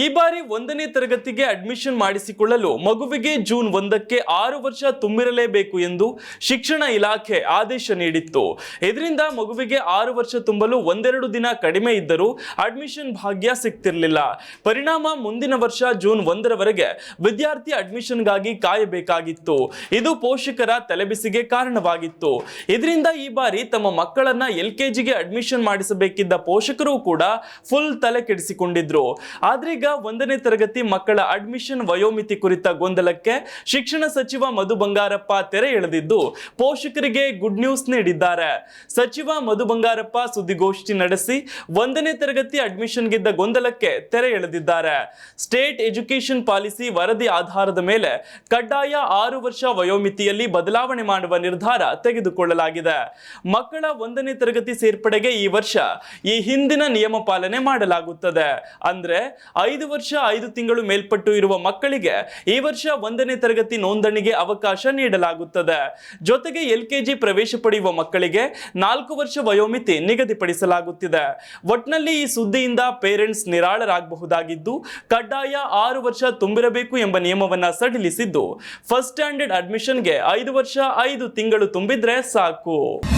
ಈ ಬಾರಿ ಒಂದನೇ ತರಗತಿಗೆ ಅಡ್ಮಿಷನ್ ಮಾಡಿಸಿಕೊಳ್ಳಲು ಮಗುವಿಗೆ ಜೂನ್ ಒಂದಕ್ಕೆ ಆರು ವರ್ಷ ತುಂಬಿರಲೇಬೇಕು ಎಂದು ಶಿಕ್ಷಣ ಇಲಾಖೆ ಆದೇಶ ನೀಡಿತ್ತು. ಇದರಿಂದ ಮಗುವಿಗೆ ಆರು ವರ್ಷ ತುಂಬಲು ಒಂದೆರಡು ದಿನ ಕಡಿಮೆ ಇದ್ದರೂ ಅಡ್ಮಿಷನ್ ಭಾಗ್ಯ ಸಿಗ್ತಿರ್ಲಿಲ್ಲ. ಪರಿಣಾಮ ಮುಂದಿನ ವರ್ಷ ಜೂನ್ ಒಂದರವರೆಗೆ ವಿದ್ಯಾರ್ಥಿ ಅಡ್ಮಿಷನ್ಗಾಗಿ ಕಾಯಬೇಕಾಗಿತ್ತು. ಇದು ಪೋಷಕರ ತಲೆಬಿಸಿಗೆ ಕಾರಣವಾಗಿತ್ತು. ಇದರಿಂದ ಈ ಬಾರಿ ತಮ್ಮ ಮಕ್ಕಳನ್ನ ಎಲ್ ಕೆಜಿಗೆ ಅಡ್ಮಿಷನ್ ಮಾಡಿಸಬೇಕಿದ್ದ ಪೋಷಕರು ಕೂಡ ಫುಲ್ ತಲೆ ಕೆಡಿಸಿಕೊಂಡಿದ್ರು. ಒಂದನೇ ತರಗತಿ ಮಕ್ಕಳ ಅಡ್ಮಿಷನ್ ವಯೋಮಿತಿ ಕುರಿತ ಗೊಂದಲಕ್ಕೆ ಶಿಕ್ಷಣ ಸಚಿವ ಮಧು ಬಂಗಾರಪ್ಪ ತೆರೆ ಎಳೆದಿದ್ದು, ಪೋಷಕರಿಗೆ ಗುಡ್ ನ್ಯೂಸ್ ನೀಡಿದ್ದಾರೆ. ಸಚಿವ ಮಧು ಬಂಗಾರಪ್ಪ ಸುದ್ದಿಗೋಷ್ಠಿ ನಡೆಸಿ ಒಂದನೇ ತರಗತಿ ಅಡ್ಮಿಷನ್ಗಿದ್ದ ಗೊಂದಲಕ್ಕೆ ತೆರೆ ಎಳೆದಿದ್ದಾರೆ. ಸ್ಟೇಟ್ ಎಜುಕೇಷನ್ ಪಾಲಿಸಿ ವರದಿ ಆಧಾರದ ಮೇಲೆ ಕಡ್ಡಾಯ ಆರು ವರ್ಷ ವಯೋಮಿತಿಯಲ್ಲಿ ಬದಲಾವಣೆ ಮಾಡುವ ನಿರ್ಧಾರ ತೆಗೆದುಕೊಳ್ಳಲಾಗಿದೆ. ಮಕ್ಕಳ ಒಂದನೇ ತರಗತಿ ಸೇರ್ಪಡೆಗೆ ಈ ವರ್ಷ ಈ ಹಿಂದಿನ ನಿಯಮ ಪಾಲನೆ ಮಾಡಲಾಗುತ್ತದೆ. ಅಂದ್ರೆ ಐದು ವರ್ಷ, ಐದು ತಿಂಗಳು ಮೇಲ್ಪಟ್ಟು ಇರುವ ಮಕ್ಕಳಿಗೆ ಈ ವರ್ಷ ಒಂದನೇ ತರಗತಿ ನೋಂದಣಿಗೆ ಅವಕಾಶ ನೀಡಲಾಗುತ್ತದೆ. ಜೊತೆಗೆ ಎಲ್ ಕೆಜಿ ಪ್ರವೇಶ ಪಡೆಯುವ ಮಕ್ಕಳಿಗೆ ನಾಲ್ಕು ವರ್ಷ ವಯೋಮಿತಿ ನಿಗದಿಪಡಿಸಲಾಗುತ್ತಿದೆ. ಒಟ್ನಲ್ಲಿ ಈ ಸುದ್ದಿಯಿಂದ ಪೇರೆಂಟ್ಸ್ ನಿರಾಳರಾಗಬಹುದಾಗಿದ್ದು, ಕಡ್ಡಾಯ ಆರು ವರ್ಷ ತುಂಬಿರಬೇಕು ಎಂಬ ನಿಯಮವನ್ನ ಸಡಿಲಿಸಿದ್ದು, ಫಸ್ಟ್ ಸ್ಟ್ಯಾಂಡರ್ಡ್ ಅಡ್ಮಿಷನ್ಗೆ ಐದು ವರ್ಷ, ಐದು ತಿಂಗಳು ತುಂಬಿದ್ರೆ ಸಾಕು.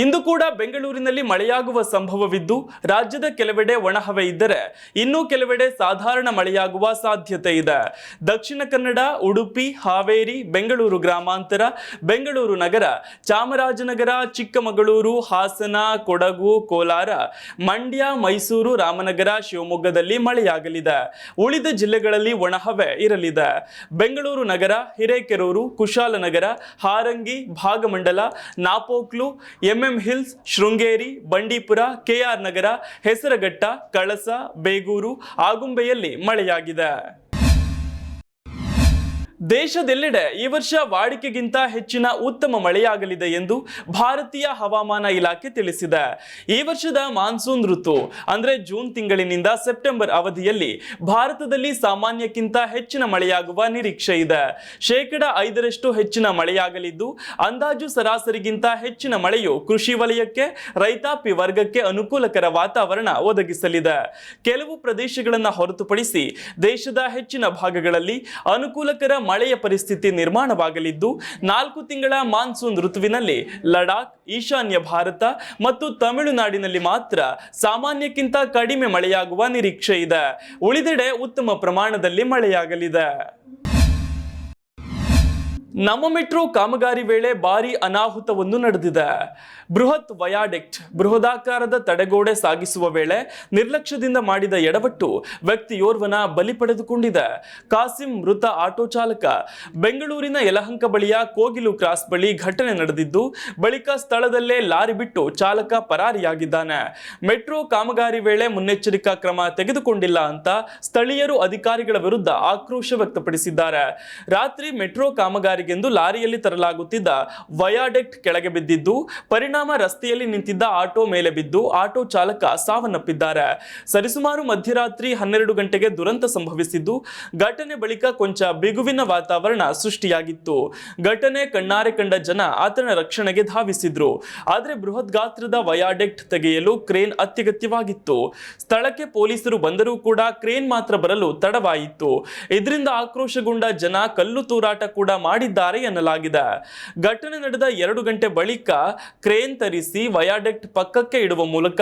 ಇಂದು ಕೂಡ ಬೆಂಗಳೂರಿನಲ್ಲಿ ಮಳೆಯಾಗುವ ಸಂಭವವಿದ್ದು ರಾಜ್ಯದ ಕೆಲವೆಡೆ ಒಣಹವೆ ಇದ್ದರೆ ಇನ್ನೂ ಕೆಲವೆಡೆ ಸಾಧಾರಣ ಮಳೆಯಾಗುವ ಸಾಧ್ಯತೆ ಇದೆ. ದಕ್ಷಿಣ ಕನ್ನಡ, ಉಡುಪಿ, ಹಾವೇರಿ, ಬೆಂಗಳೂರು ಗ್ರಾಮಾಂತರ, ಬೆಂಗಳೂರು ನಗರ, ಚಾಮರಾಜನಗರ, ಚಿಕ್ಕಮಗಳೂರು, ಹಾಸನ, ಕೊಡಗು, ಕೋಲಾರ, ಮಂಡ್ಯ, ಮೈಸೂರು, ರಾಮನಗರ, ಶಿವಮೊಗ್ಗದಲ್ಲಿ ಮಳೆಯಾಗಲಿದೆ. ಉಳಿದ ಜಿಲ್ಲೆಗಳಲ್ಲಿ ಒಣಹವೆ ಇರಲಿದೆ. ಬೆಂಗಳೂರು ನಗರ, Hirekerur, Kushalnagar, Harangi, Bhagamandala, Napoklu MM hills Sringeri Bandipur K R Nagar Hesaraghatta Kalasa Begur ಆಗುಂಬೆಯಲ್ಲಿ ಮಳೆಯಾಗಿದೆ. ದೇಶದೆಲ್ಲೆಡೆ ಈ ವರ್ಷ ವಾಡಿಕೆಗಿಂತ ಹೆಚ್ಚಿನ ಉತ್ತಮ ಮಳೆಯಾಗಲಿದೆ ಎಂದು ಭಾರತೀಯ ಹವಾಮಾನ ಇಲಾಖೆ ತಿಳಿಸಿದೆ. ಈ ವರ್ಷದ ಮಾನ್ಸೂನ್ ಋತು, ಅಂದ್ರೆ ಜೂನ್ ತಿಂಗಳಿನಿಂದ ಸೆಪ್ಟೆಂಬರ್ ಅವಧಿಯಲ್ಲಿ ಭಾರತದಲ್ಲಿ ಸಾಮಾನ್ಯಕ್ಕಿಂತ ಹೆಚ್ಚಿನ ಮಳೆಯಾಗುವ ನಿರೀಕ್ಷೆ ಇದೆ. ಶೇಕಡ ಐದರಷ್ಟು ಹೆಚ್ಚಿನ ಮಳೆಯಾಗಲಿದ್ದು, ಅಂದಾಜು ಸರಾಸರಿಗಿಂತ ಹೆಚ್ಚಿನ ಮಳೆಯು ಕೃಷಿ ವಲಯಕ್ಕೆ, ರೈತಾಪಿ ವರ್ಗಕ್ಕೆ ಅನುಕೂಲಕರ ವಾತಾವರಣ ಒದಗಿಸಲಿದೆ. ಕೆಲವು ಪ್ರದೇಶಗಳನ್ನು ಹೊರತುಪಡಿಸಿ ದೇಶದ ಹೆಚ್ಚಿನ ಭಾಗಗಳಲ್ಲಿ ಅನುಕೂಲಕರ ಮಳೆಯ ಪರಿಸ್ಥಿತಿ ನಿರ್ಮಾಣವಾಗಲಿದ್ದು, ನಾಲ್ಕು ತಿಂಗಳ ಮಾನ್ಸೂನ್ ಋತುವಿನಲ್ಲಿ ಲಡಾಖ್, ಈಶಾನ್ಯ ಭಾರತ ಮತ್ತು ತಮಿಳುನಾಡಿನಲ್ಲಿ ಮಾತ್ರ ಸಾಮಾನ್ಯಕ್ಕಿಂತ ಕಡಿಮೆ ಮಳೆಯಾಗುವ ನಿರೀಕ್ಷೆ ಇದೆ. ಉಳಿದೆಡೆ ಉತ್ತಮ ಪ್ರಮಾಣದಲ್ಲಿ ಮಳೆಯಾಗಲಿದೆ. ನಮ್ಮ ಮೆಟ್ರೋ ಕಾಮಗಾರಿ ವೇಳೆ ಭಾರಿ ಅನಾಹುತವೊಂದು ನಡೆದಿದೆ. ಬೃಹತ್ ವಯಾಡೆಕ್ಟ್, ಬೃಹದಾಕಾರದ ತಡೆಗೋಡೆ ಸಾಗಿಸುವ ವೇಳೆ ನಿರ್ಲಕ್ಷ್ಯದಿಂದ ಮಾಡಿದ ಎಡವಟ್ಟು ವ್ಯಕ್ತಿಯೋರ್ವನ ಬಲಿ ಪಡೆದುಕೊಂಡಿದೆ. ಕಾಸಿಂ ಮೃತ ಆಟೋ ಚಾಲಕ, ಬೆಂಗಳೂರಿನ ಯಲಹಂಕ ಬಳಿಯ ಕೋಗಿಲು ಕ್ರಾಸ್ ಬಳಿ ಘಟನೆ ನಡೆದಿದ್ದು, ಬಳಿಕ ಸ್ಥಳದಲ್ಲೇ ಲಾರಿ ಬಿಟ್ಟು ಚಾಲಕ ಪರಾರಿಯಾಗಿದ್ದಾನೆ. ಮೆಟ್ರೋ ಕಾಮಗಾರಿ ವೇಳೆ ಮುನ್ನೆಚ್ಚರಿಕಾ ಕ್ರಮ ತೆಗೆದುಕೊಂಡಿಲ್ಲ ಅಂತ ಸ್ಥಳೀಯರು ಅಧಿಕಾರಿಗಳ ವಿರುದ್ಧ ಆಕ್ರೋಶ ವ್ಯಕ್ತಪಡಿಸಿದ್ದಾರೆ. ರಾತ್ರಿ ಮೆಟ್ರೋ ಕಾಮಗಾರಿಗೆಂದು ಲಾರಿಯಲ್ಲಿ ತರಲಾಗುತ್ತಿದ್ದ ವಯಾಡೆಕ್ಟ್ ಕೆಳಗೆ ಬಿದ್ದಿದ್ದು, ಪರಿಣಾಮ ರಸ್ತೆಯಲ್ಲಿ ನಿಂತಿದ್ದ ಆಟೋ ಮೇಲೆ ಬಿದ್ದು ಆಟೋ ಚಾಲಕ ಸಾವನ್ನಪ್ಪಿದ್ದಾರೆ. ಸರಿಸುಮಾರು ಮಧ್ಯರಾತ್ರಿ ಹನ್ನೆರಡು ಗಂಟೆಗೆ ದುರಂತ ಸಂಭವಿಸಿದ್ದು, ಘಟನೆ ಬಳಿಕ ಕೊಂಚ ಬಿಗುವಿನ ವಾತಾವರಣ ಸೃಷ್ಟಿಯಾಗಿತ್ತು. ಘಟನೆ ಕಣ್ಣಾರೆ ಕಂಡ ಜನ ಆತನ ರಕ್ಷಣೆಗೆ ಧಾವಿಸಿದ್ರು. ಆದರೆ ಬೃಹತ್ ಗಾತ್ರದ ವಯಾಡೆಕ್ಟ್ ತೆಗೆಯಲು ಕ್ರೇನ್ ಅತ್ಯಗತ್ಯವಾಗಿತ್ತು. ಸ್ಥಳಕ್ಕೆ ಪೊಲೀಸರು ಬಂದರೂ ಕೂಡ ಕ್ರೇನ್ ಮಾತ್ರ ಬರಲು ತಡವಾಯಿತು. ಇದರಿಂದ ಆಕ್ರೋಶಗೊಂಡ ಜನ ಕಲ್ಲು ತೂರಾಟ ಕೂಡ ಮಾಡಿದ್ದಾರೆ ಎನ್ನಲಾಗಿದೆ. ಘಟನೆ ನಡೆದ ಎರಡು ಗಂಟೆ ಬಳಿಕ ಕ್ರೇನ್ ತರಿಸಿ ವಯಾಡೆಕ್ಟ್ ಪಕ್ಕಕ್ಕೆ ಇಡುವ ಮೂಲಕ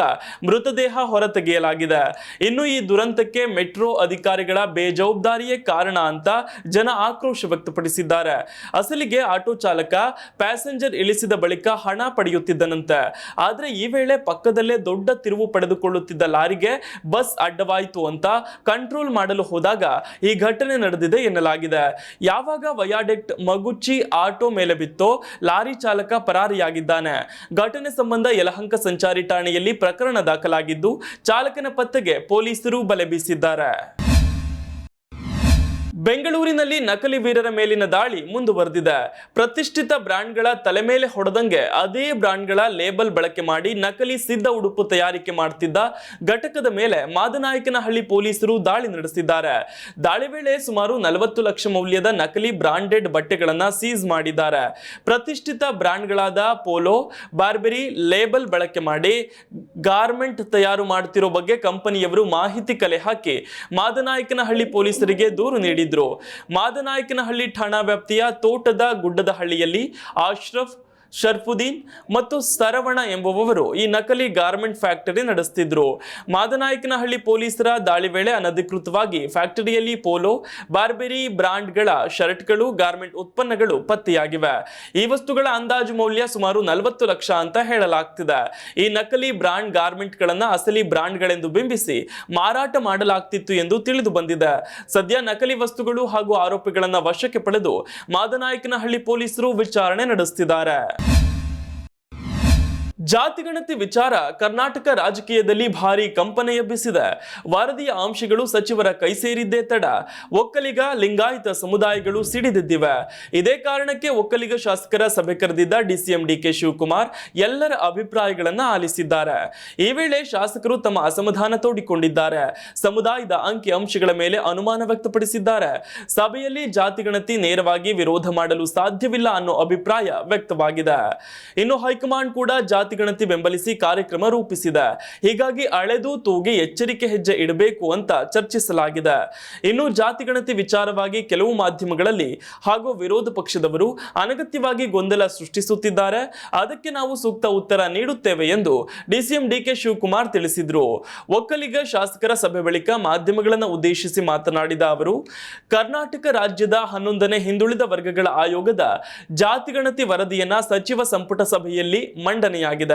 ಮೃತದೇಹ ಹೊರತೆಗೆಯಲಾಗಿದೆ. ಇನ್ನು ಈ ದುರಂತಕ್ಕೆ ಮೆಟ್ರೋ ಅಧಿಕಾರಿಗಳ ಬೇಜವಾಬ್ದಾರಿಯೇ ಕಾರಣ ಅಂತ ಜನ ಆಕ್ರೋಶ ವ್ಯಕ್ತಪಡಿಸಿದ್ದಾರೆ. ಅಸಲಿಗೆ ಆಟೋ ಚಾಲಕ ಪ್ಯಾಸೆಂಜರ್ ಇಳಿಸಿದ ಬಳಿಕ ಹಣ ಪಡೆಯುತ್ತಿದ್ದನಂತೆ. ಆದ್ರೆ ಈ ವೇಳೆ ಪಕ್ಕದಲ್ಲೇ ದೊಡ್ಡ ತಿರುವು ಪಡೆದುಕೊಳ್ಳುತ್ತಿದ್ದ ಲಾರಿಗೆ ಬಸ್ ಅಡ್ಡವಾಯಿತು ಅಂತ ಕಂಟ್ರೋಲ್ ಮಾಡಲು ಹೋದಾಗ ಈ ಘಟನೆ ನಡೆದಿದೆ ಎನ್ನಲಾಗಿದೆ. ಯಾವಾಗ ವಯಾಡೆಕ್ಟ್ ಮಗುಚಿ ಆಟೋ ಮೇಲೆ ಬಿತ್ತು ಲಾರಿ ಚಾಲಕ ಪರಾರಿಯಾಗಿದ್ದಾನೆ. ಘಟನೆ ಸಂಬಂಧ ಯಲಹಂಕ ಸಂಚಾರಿ ಠಾಣೆಯಲ್ಲಿ ಪ್ರಕರಣ ದಾಖಲಾಗಿದ್ದು, ಚಾಲಕನ ಪತ್ತೆಗೆ ಪೊಲೀಸರು ಬಲೆ ಬೀಸಿದ್ದಾರೆ. ಬೆಂಗಳೂರಿನಲ್ಲಿ ನಕಲಿ ವೀರರ ಮೇಲಿನ ದಾಳಿ ಮುಂದುವರೆದಿದೆ. ಪ್ರತಿಷ್ಠಿತ ಬ್ರ್ಯಾಂಡ್ಗಳ ತಲೆ ಮೇಲೆ ಹೊಡೆದಂಗೆ ಅದೇ ಬ್ರ್ಯಾಂಡ್ಗಳ ಲೇಬಲ್ ಬಳಕೆ ಮಾಡಿ ನಕಲಿ ಸಿದ್ಧ ಉಡುಪು ತಯಾರಿಕೆ ಮಾಡುತ್ತಿದ್ದ ಘಟಕದ ಮೇಲೆ ಮಾದನಾಯಕನಹಳ್ಳಿ ಪೊಲೀಸರು ದಾಳಿ ನಡೆಸಿದ್ದಾರೆ. ದಾಳಿ ವೇಳೆ ಸುಮಾರು ನಲವತ್ತು ಲಕ್ಷ ಮೌಲ್ಯದ ನಕಲಿ ಬ್ರಾಂಡೆಡ್ ಬಟ್ಟೆಗಳನ್ನ ಸೀಸ್ ಮಾಡಿದ್ದಾರೆ. ಪ್ರತಿಷ್ಠಿತ ಬ್ರ್ಯಾಂಡ್ಗಳಾದ ಪೋಲೋ, ಬಾರ್ಬೆರಿ ಲೇಬಲ್ ಬಳಕೆ ಮಾಡಿ ಗಾರ್ಮೆಂಟ್ ತಯಾರು ಮಾಡುತ್ತಿರೋ ಬಗ್ಗೆ ಕಂಪನಿಯವರು ಮಾಹಿತಿ ಕಲೆ ಹಾಕಿ ಮಾದನಾಯಕನಹಳ್ಳಿ ಪೊಲೀಸರಿಗೆ ದೂರು ನೀಡಿದ್ರು. ಮಾದನಾಯಕನಹಳ್ಳಿ ಠಾಣಾ ವ್ಯಾಪ್ತಿಯ ತೋಟದ ಗುಡ್ಡದ ಹಳ್ಳಿಯಲ್ಲಿ ಆಶ್ರಫ್ ಶರ್ಫುದ್ದೀನ್ ಮತ್ತು ಸರವಣ ಎಂಬುವವರು ಈ ನಕಲಿ ಗಾರ್ಮೆಂಟ್ ಫ್ಯಾಕ್ಟರಿ ನಡೆಸ್ತಿದ್ರು. ಮಾದನಾಯಕನಹಳ್ಳಿ ಪೊಲೀಸರ ದಾಳಿ ವೇಳೆ ಅನಧಿಕೃತವಾಗಿ ಫ್ಯಾಕ್ಟರಿಯಲ್ಲಿ ಪೋಲೋ, ಬಾರ್ಬೆರಿ ಬ್ರಾಂಡ್ಗಳ ಶರ್ಟ್ಗಳು, ಗಾರ್ಮೆಂಟ್ ಉತ್ಪನ್ನಗಳು ಪತ್ತೆಯಾಗಿವೆ. ಈ ವಸ್ತುಗಳ ಅಂದಾಜು ಮೌಲ್ಯ ಸುಮಾರು ನಲವತ್ತು ಲಕ್ಷ ಅಂತ ಹೇಳಲಾಗ್ತಿದೆ. ಈ ನಕಲಿ ಬ್ರಾಂಡ್ ಗಾರ್ಮೆಂಟ್ಗಳನ್ನು ಅಸಲಿ ಬ್ರಾಂಡ್ಗಳೆಂದು ಬಿಂಬಿಸಿ ಮಾರಾಟ ಮಾಡಲಾಗ್ತಿತ್ತು ಎಂದು ತಿಳಿದು ಬಂದಿದೆ. ಸದ್ಯ ನಕಲಿ ವಸ್ತುಗಳು ಹಾಗೂ ಆರೋಪಿಗಳನ್ನು ವಶಕ್ಕೆ ಪಡೆದು ಮಾದನಾಯಕನಹಳ್ಳಿ ಪೊಲೀಸರು ವಿಚಾರಣೆ ನಡೆಸುತ್ತಿದ್ದಾರೆ ಜಾತಿಗಣತಿ ವಿಚಾರ ಕರ್ನಾಟಕ ರಾಜಕೀಯದಲ್ಲಿ ಭಾರಿ ಕಂಪನ ಎಬ್ಬಿಸಿದೆ. ವರದಿಯ ಅಂಶಗಳು ಸಚಿವರ ಕೈ ಸೇರಿದ್ದೇ ತಡ. ಒಕ್ಕಲಿಗ, ಲಿಂಗಾಯತ ಸಮುದಾಯಗಳು ಸಿಡಿದಿದ್ದಿವೆ. ಇದೇ ಕಾರಣಕ್ಕೆ ಒಕ್ಕಲಿಗ ಶಾಸಕರ ಸಭೆ ಕರೆದಿದ್ದ ಡಿಸಿಎಂ ಡಿಕೆ ಶಿವಕುಮಾರ್ ಎಲ್ಲರ ಅಭಿಪ್ರಾಯಗಳನ್ನು ಆಲಿಸಿದ್ದಾರೆ. ಈ ವೇಳೆ ಶಾಸಕರು ತಮ್ಮ ಅಸಮಾಧಾನ ತೋಡಿಕೊಂಡಿದ್ದಾರೆ. ಸಮುದಾಯದ ಅಂಕಿ ಅಂಶಗಳ ಮೇಲೆ ಅನುಮಾನ ವ್ಯಕ್ತಪಡಿಸಿದ್ದಾರೆ. ಸಭೆಯಲ್ಲಿ ಜಾತಿಗಣತಿ ನೇರವಾಗಿ ವಿರೋಧ ಮಾಡಲು ಸಾಧ್ಯವಿಲ್ಲ ಅನ್ನೋ ಅಭಿಪ್ರಾಯ ವ್ಯಕ್ತವಾಗಿದೆ. ಇನ್ನು ಹೈಕಮಾಂಡ್ ಕೂಡ ಜಾತಿಗಣತಿ ಬೆಂಬಲಿಸಿ ಕಾರ್ಯಕ್ರಮ ರೂಪಿಸಿದೆ. ಹೀಗಾಗಿ ಅಳೆದು ತೂಗಿ ಎಚ್ಚರಿಕೆ ಹೆಜ್ಜೆ ಇಡಬೇಕು ಅಂತ ಚರ್ಚಿಸಲಾಗಿದೆ. ಇನ್ನು ಜಾತಿಗಣತಿ ವಿಚಾರವಾಗಿ ಕೆಲವು ಮಾಧ್ಯಮಗಳಲ್ಲಿ ಹಾಗೂ ವಿರೋಧ ಪಕ್ಷದವರು ಅನಗತ್ಯವಾಗಿ ಗೊಂದಲ ಸೃಷ್ಟಿಸುತ್ತಿದ್ದಾರೆ. ಅದಕ್ಕೆ ನಾವು ಸೂಕ್ತ ಉತ್ತರ ನೀಡುತ್ತೇವೆ ಎಂದು ಡಿಸಿಎಂ ಡಿಕೆ ಶಿವಕುಮಾರ್ ತಿಳಿಸಿದರು. ಒಕ್ಕಲಿಗ ಶಾಸಕರ ಸಭೆ ಬಳಿಕ ಮಾಧ್ಯಮಗಳನ್ನು ಉದ್ದೇಶಿಸಿ ಮಾತನಾಡಿದ ಅವರು, ಕರ್ನಾಟಕ ರಾಜ್ಯದ ಹನ್ನೊಂದನೇ ಹಿಂದುಳಿದ ವರ್ಗಗಳ ಆಯೋಗದ ಜಾತಿಗಣತಿ ವರದಿಯನ್ನ ಸಚಿವ ಸಂಪುಟ ಸಭೆಯಲ್ಲಿ ಮಂಡನೆಯಾಗಿದೆ.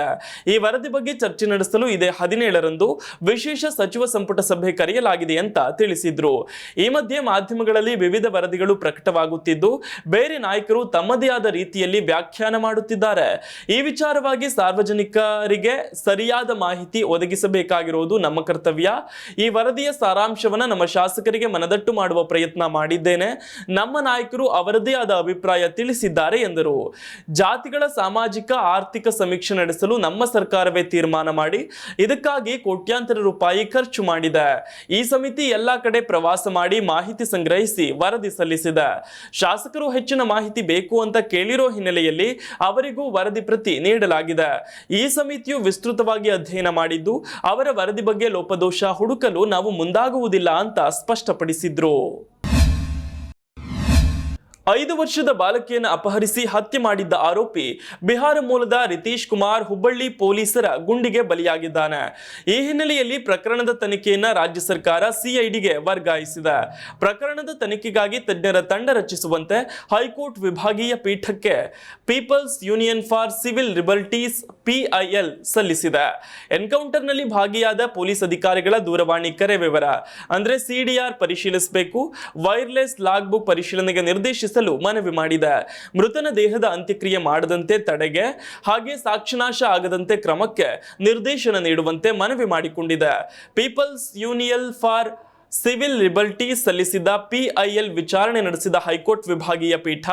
ಈ ವರದಿ ಬಗ್ಗೆ ಚರ್ಚೆ ನಡೆಸಲು ಇದೇ ಹದಿನೇಳರಂದು ವಿಶೇಷ ಸಚಿವ ಸಂಪುಟ ಸಭೆ ಕರೆಯಲಾಗಿದೆ ಅಂತ ತಿಳಿಸಿದ್ರು. ಈ ಮಧ್ಯೆ ಮಾಧ್ಯಮಗಳಲ್ಲಿ ವಿವಿಧ ವರದಿಗಳು ಪ್ರಕಟವಾಗುತ್ತಿದ್ದು, ಬೇರೆ ನಾಯಕರು ತಮ್ಮದೇ ಆದ ರೀತಿಯಲ್ಲಿ ವ್ಯಾಖ್ಯಾನ ಮಾಡುತ್ತಿದ್ದಾರೆ. ಈ ವಿಚಾರವಾಗಿ ಸಾರ್ವಜನಿಕರಿಗೆ ಸರಿಯಾದ ಮಾಹಿತಿ ಒದಗಿಸಬೇಕಾಗಿರುವುದು ನಮ್ಮ ಕರ್ತವ್ಯ. ಈ ವರದಿಯ ಸಾರಾಂಶವನ್ನ ನಮ್ಮ ಶಾಸಕರಿಗೆ ಮನದಟ್ಟು ಮಾಡುವ ಪ್ರಯತ್ನ ಮಾಡಿದ್ದೇನೆ. ನಮ್ಮ ನಾಯಕರು ಅವರದೇ ಆದ ಅಭಿಪ್ರಾಯ ತಿಳಿಸಿದ್ದಾರೆ ಎಂದರು. ಜಾತಿಗಳ ಸಾಮಾಜಿಕ, ಆರ್ಥಿಕ ಸಮೀಕ್ಷೆ ನಡೆಸಲು ನಮ್ಮ ಸರ್ಕಾರವೇ ತೀರ್ಮಾನ ಮಾಡಿ ಇದಕ್ಕಾಗಿ ಕೋಟ್ಯಾಂತರ ರೂಪಾಯಿ ಖರ್ಚು ಮಾಡಿದೆ. ಈ ಸಮಿತಿ ಎಲ್ಲಾ ಕಡೆ ಪ್ರವಾಸ ಮಾಡಿ ಮಾಹಿತಿ ಸಂಗ್ರಹಿಸಿ ವರದಿ ಸಲ್ಲಿಸಿದೆ. ಶಾಸಕರು ಹೆಚ್ಚಿನ ಮಾಹಿತಿ ಬೇಕು ಅಂತ ಕೇಳಿರೋ ಹಿನ್ನೆಲೆಯಲ್ಲಿ ಅವರಿಗೂ ವರದಿ ಪ್ರತಿ ನೀಡಲಾಗಿದೆ. ಈ ಸಮಿತಿಯು ವಿಸ್ತೃತವಾಗಿ ಅಧ್ಯಯನ ಮಾಡಿದ್ದು ಅವರ ವರದಿ ಬಗ್ಗೆ ಲೋಪದೋಷ ಹುಡುಕಲು ನಾವು ಮುಂದಾಗುವುದಿಲ್ಲ ಅಂತ ಸ್ಪಷ್ಟಪಡಿಸಿದ್ರು. ಐದು ವರ್ಷದ ಬಾಲಕಿಯನ್ನು ಅಪಹರಿಸಿ ಹತ್ಯೆ ಮಾಡಿದ್ದ ಆರೋಪಿ ಬಿಹಾರ ಮೂಲದ ರಿತೀಶ್ ಕುಮಾರ್ ಹುಬ್ಬಳ್ಳಿ ಪೊಲೀಸರ ಗುಂಡಿಗೆ ಬಲಿಯಾಗಿದ್ದಾನೆ. ಈ ಹಿನ್ನೆಲೆಯಲ್ಲಿ ಪ್ರಕರಣದ ತನಿಖೆಯನ್ನು ರಾಜ್ಯ ಸರ್ಕಾರ ಸಿಐಡಿಗೆ ವರ್ಗಾಯಿಸಿದೆ. ಪ್ರಕರಣದ ತನಿಖೆಗಾಗಿ ತಜ್ಞರ ತಂಡ ರಚಿಸುವಂತೆ ಹೈಕೋರ್ಟ್ ವಿಭಾಗೀಯ ಪೀಠಕ್ಕೆ people's union for civil liberties PIL ಸಲ್ಲಿಸಿದೆ. ಎನ್ಕೌಂಟರ್ನಲ್ಲಿ ಭಾಗಿಯಾದ ಪೊಲೀಸ್ ಅಧಿಕಾರಿಗಳ ದೂರವಾಣಿ ಕರೆ ವಿವರ. ಅಂದರೆ ಸಿಡಿಆರ್ ಪರಿಶೀಲಿಸಬೇಕು, ವೈರ್ಲೆಸ್ ಲಾಗ್ ಬುಕ್ ಪರಿಶೀಲನೆಗೆ ನಿರ್ದೇಶಿಸಲು ಮನವಿ ಮಾಡಿದೆ. ಮೃತನ ದೇಹದ ಅಂತ್ಯಕ್ರಿಯೆ ಮಾಡದಂತೆ ತಡೆಗೆ, ಹಾಗೆ ಸಾಕ್ಷಿನಾಶ ಆಗದಂತೆ ಕ್ರಮಕ್ಕೆ ನಿರ್ದೇಶನ ನೀಡುವಂತೆ ಮನವಿ ಮಾಡಿಕೊಂಡಿದೆ. People's union for civil liberty ಸಲ್ಲಿಸಿದ ಪಿಐಎಲ್ ವಿಚಾರಣೆ ನಡೆಸಿದ ಹೈಕೋರ್ಟ್ ವಿಭಾಗೀಯ ಪೀಠ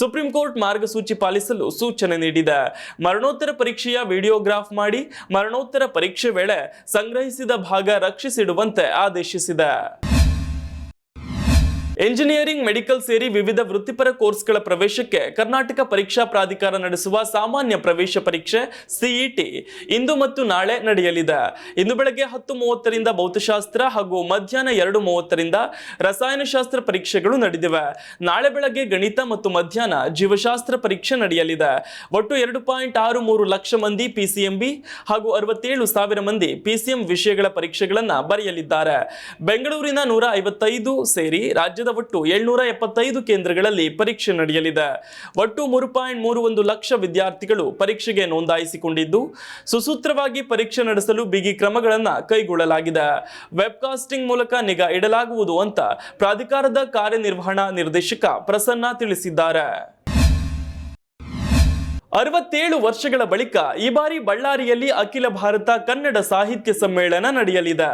ಸುಪ್ರೀಂ ಕೋರ್ಟ್ ಮಾರ್ಗಸೂಚಿ ಪಾಲಿಸಲು ಸೂಚನೆ ನೀಡಿದೆ. ಮರಣೋತ್ತರ ಪರೀಕ್ಷೆಯ ವಿಡಿಯೋಗ್ರಾಫ್ ಮಾಡಿ ಮರಣೋತ್ತರ ಪರೀಕ್ಷೆ ವೇಳೆ ಸಂಗ್ರಹಿಸಿದ ಭಾಗ ರಕ್ಷಿಸಿಡುವಂತೆ ಆದೇಶಿಸಿದೆ. ಎಂಜಿನಿಯರಿಂಗ್ ಮೆಡಿಕಲ್ ಸೇರಿ ವಿವಿಧ ವೃತ್ತಿಪರ ಕೋರ್ಸ್ಗಳ ಪ್ರವೇಶಕ್ಕೆ ಕರ್ನಾಟಕ ಪರೀಕ್ಷಾ ಪ್ರಾಧಿಕಾರ ನಡೆಸುವ ಸಾಮಾನ್ಯ ಪ್ರವೇಶ ಪರೀಕ್ಷೆ ಸಿಇಟಿ ಇಂದು ಮತ್ತು ನಾಳೆ ನಡೆಯಲಿದೆ. ಇಂದು ಬೆಳಗ್ಗೆ ಹತ್ತು ಮೂವತ್ತರಿಂದ ಭೌತಶಾಸ್ತ್ರ ಹಾಗೂ ಮಧ್ಯಾಹ್ನ ಎರಡು ಮೂವತ್ತರಿಂದ ರಸಾಯನಶಾಸ್ತ್ರ ಪರೀಕ್ಷೆಗಳು ನಡೆದಿವೆ. ನಾಳೆ ಬೆಳಗ್ಗೆ ಗಣಿತ ಮತ್ತು ಮಧ್ಯಾಹ್ನ ಜೀವಶಾಸ್ತ್ರ ಪರೀಕ್ಷೆ ನಡೆಯಲಿದೆ. ಒಟ್ಟು ಎರಡು ಪಾಯಿಂಟ್ ಆರು ಮೂರು ಲಕ್ಷ ಮಂದಿ ಪಿಸಿಎಂಬಿ ಹಾಗೂ ಅರವತ್ತೇಳು ಸಾವಿರ ಮಂದಿ ಪಿಸಿಎಂ ವಿಷಯಗಳ ಪರೀಕ್ಷೆಗಳನ್ನು ಬರೆಯಲಿದ್ದಾರೆ. ಬೆಂಗಳೂರಿನ ನೂರ ಐವತ್ತೈದು ಸೇರಿ ರಾಜ್ಯದ ಒಟ್ಟು ಏಳ್ನೂರ ಎಪ್ಪತ್ತೈದು ಕೇಂದ್ರಗಳಲ್ಲಿ ಪರೀಕ್ಷೆ ನಡೆಯಲಿದೆ. ಒಟ್ಟು ಮೂರು ಪಾಯಿಂಟ್ ಮೂರು ಒಂದು ಲಕ್ಷ ವಿದ್ಯಾರ್ಥಿಗಳು ಪರೀಕ್ಷೆಗೆ ನೋಂದಾಯಿಸಿಕೊಂಡಿದ್ದು, ಸುಸೂತ್ರವಾಗಿ ಪರೀಕ್ಷೆ ನಡೆಸಲು ಬಿಗಿ ಕ್ರಮಗಳನ್ನು ಕೈಗೊಳ್ಳಲಾಗಿದೆ. ವೆಬ್ಕಾಸ್ಟಿಂಗ್ ಮೂಲಕ ನಿಗಾ ಇಡಲಾಗುವುದು ಅಂತ ಪ್ರಾಧಿಕಾರದ ಕಾರ್ಯನಿರ್ವಹಣಾ ನಿರ್ದೇಶಕ ಪ್ರಸನ್ನ ತಿಳಿಸಿದ್ದಾರೆ. ಅರವತ್ತೇಳು ವರ್ಷಗಳ ಬಳಿಕ ಈ ಬಾರಿ ಬಳ್ಳಾರಿಯಲ್ಲಿ ಅಖಿಲ ಭಾರತ ಕನ್ನಡ ಸಾಹಿತ್ಯ ಸಮ್ಮೇಳನ ನಡೆಯಲಿದೆ.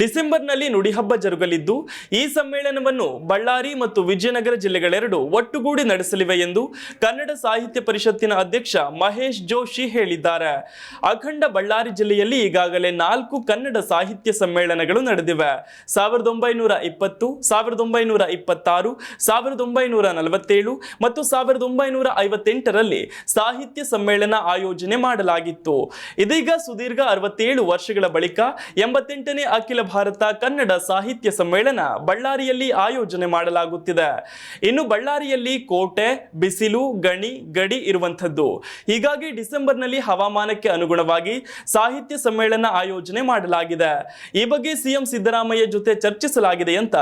ಡಿಸೆಂಬರ್ನಲ್ಲಿ ನುಡಿಹಬ್ಬ ಜರುಗಲಿದ್ದು, ಈ ಸಮ್ಮೇಳನವನ್ನು ಬಳ್ಳಾರಿ ಮತ್ತು ವಿಜಯನಗರ ಜಿಲ್ಲೆಗಳೆರಡು ಒಟ್ಟುಗೂಡಿ ನಡೆಸಲಿವೆ ಎಂದು ಕನ್ನಡ ಸಾಹಿತ್ಯ ಪರಿಷತ್ತಿನ ಅಧ್ಯಕ್ಷ ಮಹೇಶ್ ಜೋಶಿ ಹೇಳಿದ್ದಾರೆ. ಅಖಂಡ ಬಳ್ಳಾರಿ ಜಿಲ್ಲೆಯಲ್ಲಿ ಈಗಾಗಲೇ ನಾಲ್ಕು ಕನ್ನಡ ಸಾಹಿತ್ಯ ಸಮ್ಮೇಳನಗಳು ನಡೆದಿವೆ. ಸಾವಿರದ ಒಂಬೈನೂರ ಇಪ್ಪತ್ತು, ಸಾವಿರದ ಒಂಬೈನೂರ ಇಪ್ಪತ್ತಾರು, ಸಾವಿರದ ಒಂಬೈನೂರ ನಲವತ್ತೇಳು ಮತ್ತು ಸಾವಿರದ ಒಂಬೈನೂರ ಐವತ್ತೆಂಟರಲ್ಲಿ ಸಾಹಿತ್ಯ ಸಮ್ಮೇಳನ ಆಯೋಜನೆ ಮಾಡಲಾಗಿತ್ತು. ಇದೀಗ ಸುದೀರ್ಘ ಅರವತ್ತೇಳು ವರ್ಷಗಳ ಬಳಿಕ ಎಂಬತ್ತೆಂಟನೇ ಅಖಿಲ ಭಾರತ ಕನ್ನಡ ಸಾಹಿತ್ಯ ಸಮ್ಮೇಳನ ಬಳ್ಳಾರಿಯಲ್ಲಿ ಆಯೋಜನೆ ಮಾಡಲಾಗುತ್ತಿದೆ. ಇನ್ನು ಬಳ್ಳಾರಿಯಲ್ಲಿ ಕೋಟೆ, ಬಿಸಿಲು, ಗಣಿ, ಗಡಿ ಇರುವಂಥದ್ದು. ಹೀಗಾಗಿ ಡಿಸೆಂಬರ್ನಲ್ಲಿ ಹವಾಮಾನಕ್ಕೆ ಅನುಗುಣವಾಗಿ ಸಾಹಿತ್ಯ ಸಮ್ಮೇಳನ ಆಯೋಜನೆ ಮಾಡಲಾಗಿದೆ. ಈ ಬಗ್ಗೆ ಸಿಎಂ ಸಿದ್ದರಾಮಯ್ಯ ಜೊತೆ ಚರ್ಚಿಸಲಾಗಿದೆ ಅಂತ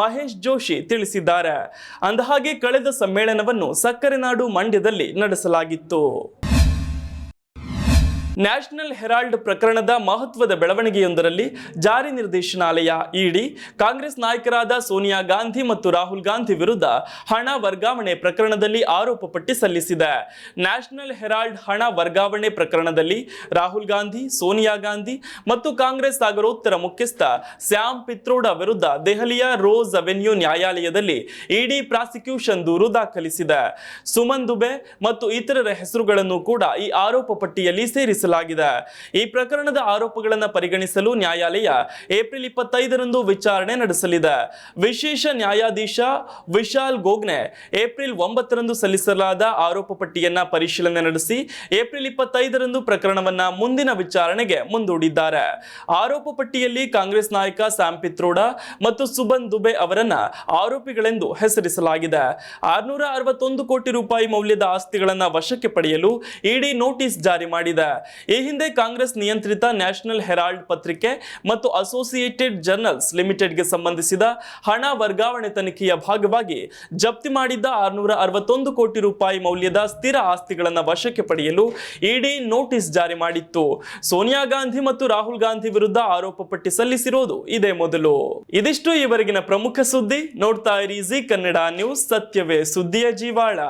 ಮಹೇಶ್ ಜೋಶಿ ತಿಳಿಸಿದ್ದಾರೆ. ಅಂದಹಾಗೆ, ಕಳೆದ ಸಮ್ಮೇಳನವನ್ನು ಸಕ್ಕರೆ ನಾಡು ಮಂಡ್ಯದಲ್ಲಿ ನಡೆಸಲಾಗಿತ್ತು. itu. ನ್ಯಾಷನಲ್ ಹೆರಾಲ್ಡ್ ಪ್ರಕರಣದ ಮಹತ್ವದ ಬೆಳವಣಿಗೆಯೊಂದರಲ್ಲಿ ಜಾರಿ ನಿರ್ದೇಶನಾಲಯ ಇಡಿ, ಕಾಂಗ್ರೆಸ್ ನಾಯಕರಾದ ಸೋನಿಯಾ ಗಾಂಧಿ ಮತ್ತು ರಾಹುಲ್ ಗಾಂಧಿ ವಿರುದ್ಧ ಹಣ ವರ್ಗಾವಣೆ ಪ್ರಕರಣದಲ್ಲಿ ಆರೋಪ ಪಟ್ಟಿ ಸಲ್ಲಿಸಿದೆ. ನ್ಯಾಷನಲ್ ಹೆರಾಲ್ಡ್ ಹಣ ವರ್ಗಾವಣೆ ಪ್ರಕರಣದಲ್ಲಿ ರಾಹುಲ್ ಗಾಂಧಿ, ಸೋನಿಯಾ ಗಾಂಧಿ ಮತ್ತು ಕಾಂಗ್ರೆಸ್ ಸಾಗರೋತ್ತರ ಮುಖ್ಯಸ್ಥ ಸ್ಯಾಮ್ ಪಿತ್ರೋಡ ವಿರುದ್ಧ ದೆಹಲಿಯ ರೋಸ್ ಅವೆನ್ಯೂ ನ್ಯಾಯಾಲಯದಲ್ಲಿ ಇಡಿ ಪ್ರಾಸಿಕ್ಯೂಷನ್ ದೂರು ದಾಖಲಿಸಿದೆ. ಸುಮನ್ ದುಬೆ ಮತ್ತು ಇತರರ ಹೆಸರುಗಳನ್ನು ಕೂಡ ಈ ಆರೋಪ ಪಟ್ಟಿಯಲ್ಲಿ ಸೇರಿಸಲಾಗಿದೆ ಈ ಪ್ರಕರಣದ ಆರೋಪಗಳನ್ನು ಪರಿಗಣಿಸಲು ನ್ಯಾಯಾಲಯ ಏಪ್ರಿಲ್ ಇಪ್ಪತ್ತೈದರಂದು ವಿಚಾರಣೆ ನಡೆಸಲಿದೆ. ವಿಶೇಷ ನ್ಯಾಯಾಧೀಶ ವಿಶಾಲ್ ಗೋಗ್ನೆ ಏಪ್ರಿಲ್ ಒಂಬತ್ತರಂದು ಸಲ್ಲಿಸಲಾದ ಆರೋಪ ಪಟ್ಟಿಯನ್ನ ಪರಿಶೀಲನೆ ನಡೆಸಿ ಏಪ್ರಿಲ್ ಇಪ್ಪತ್ತೈದರಂದು ಪ್ರಕರಣವನ್ನ ಮುಂದಿನ ವಿಚಾರಣೆಗೆ ಮುಂದೂಡಿದ್ದಾರೆ. ಆರೋಪ ಪಟ್ಟಿಯಲ್ಲಿ ಕಾಂಗ್ರೆಸ್ ನಾಯಕ ಸ್ಯಾಮ್ ಪಿತ್ರೋಡ ಮತ್ತು ಸುಬನ್ ದುಬೆ ಅವರನ್ನ ಆರೋಪಿಗಳೆಂದು ಹೆಸರಿಸಲಾಗಿದೆ. ಆರ್ನೂರ ಅರವತ್ತೊಂದು ಕೋಟಿ ರೂಪಾಯಿ ಮೌಲ್ಯದ ಆಸ್ತಿಗಳನ್ನ ವಶಕ್ಕೆ ಪಡೆಯಲು ಇಡಿ ನೋಟಿಸ್ ಜಾರಿ ಮಾಡಿದೆ. ಈ ಹಿಂದೆ ಕಾಂಗ್ರೆಸ್ ನಿಯಂತ್ರಿತ ನ್ಯಾಷನಲ್ ಹೆರಾಲ್ಡ್ ಪತ್ರಿಕೆ ಮತ್ತು ಅಸೋಸಿಯೇಟೆಡ್ ಜರ್ನಲ್ಸ್ ಲಿಮಿಟೆಡ್ಗೆ ಸಂಬಂಧಿಸಿದ ಹಣ ವರ್ಗಾವಣೆ ತನಿಖೆಯ ಭಾಗವಾಗಿ ಜಪ್ತಿ ಮಾಡಿದ್ದ ಆರುನೂರ ಅರವತ್ತೊಂದು ಕೋಟಿ ರೂಪಾಯಿ ಮೌಲ್ಯದ ಸ್ಥಿರ ಆಸ್ತಿಗಳನ್ನು ವಶಕ್ಕೆ ಪಡೆಯಲು ಇಡಿ ನೋಟಿಸ್ ಜಾರಿ ಮಾಡಿತ್ತು. ಸೋನಿಯಾ ಗಾಂಧಿ ಮತ್ತು ರಾಹುಲ್ ಗಾಂಧಿ ವಿರುದ್ಧ ಆರೋಪ ಪಟ್ಟಿ ಸಲ್ಲಿಸಿರೋದು ಇದೇ ಮೊದಲು. ಇದಿಷ್ಟು ಈವರೆಗಿನ ಪ್ರಮುಖ ಸುದ್ದಿ. ನೋಡ್ತಾ ಇರಿ ಜಿ ಕನ್ನಡ ನ್ಯೂಸ್, ಸತ್ಯವೇ ಸುದ್ದಿಯ ಜೀವಾಳ.